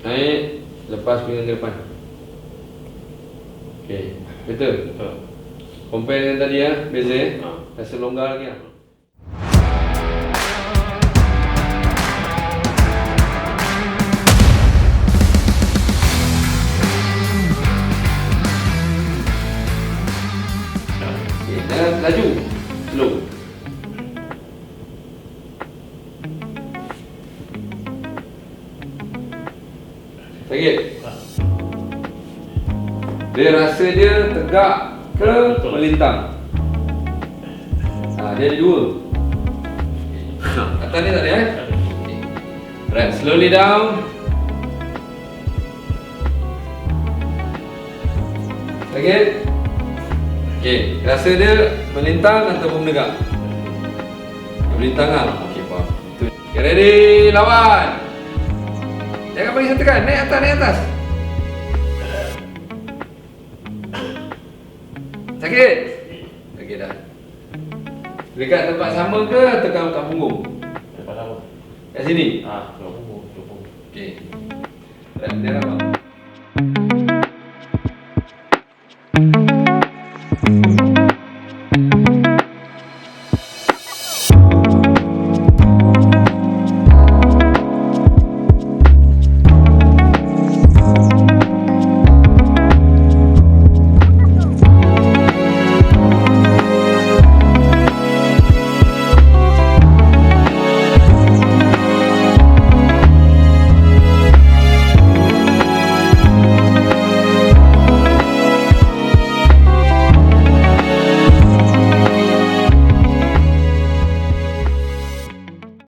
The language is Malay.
Naik Lepas pinggang ke depan Okay Betul? Betul. Compare dengan tadi ya Beza ya Ha. Rasa longgar lagi ya Okay, laju Slow Sakit? Dia rasa dia tegak ke Betul. melintang? Ha, dia ada dua. Atas ni tak ada eh? Right, slowly down. Sakit? Okay, rasa dia melintang ataupun menegak? Melintang lah. Okay, faham. Okay, ready, lawan. Jangan bagi saya tekan. Naik atas, naik atas. Sakit? Sakit dah. Dekat tempat sama ke atau kat kampung? Tempat sama. Kat sini? Ha, kat kampung. Okey. Dan dia ramai.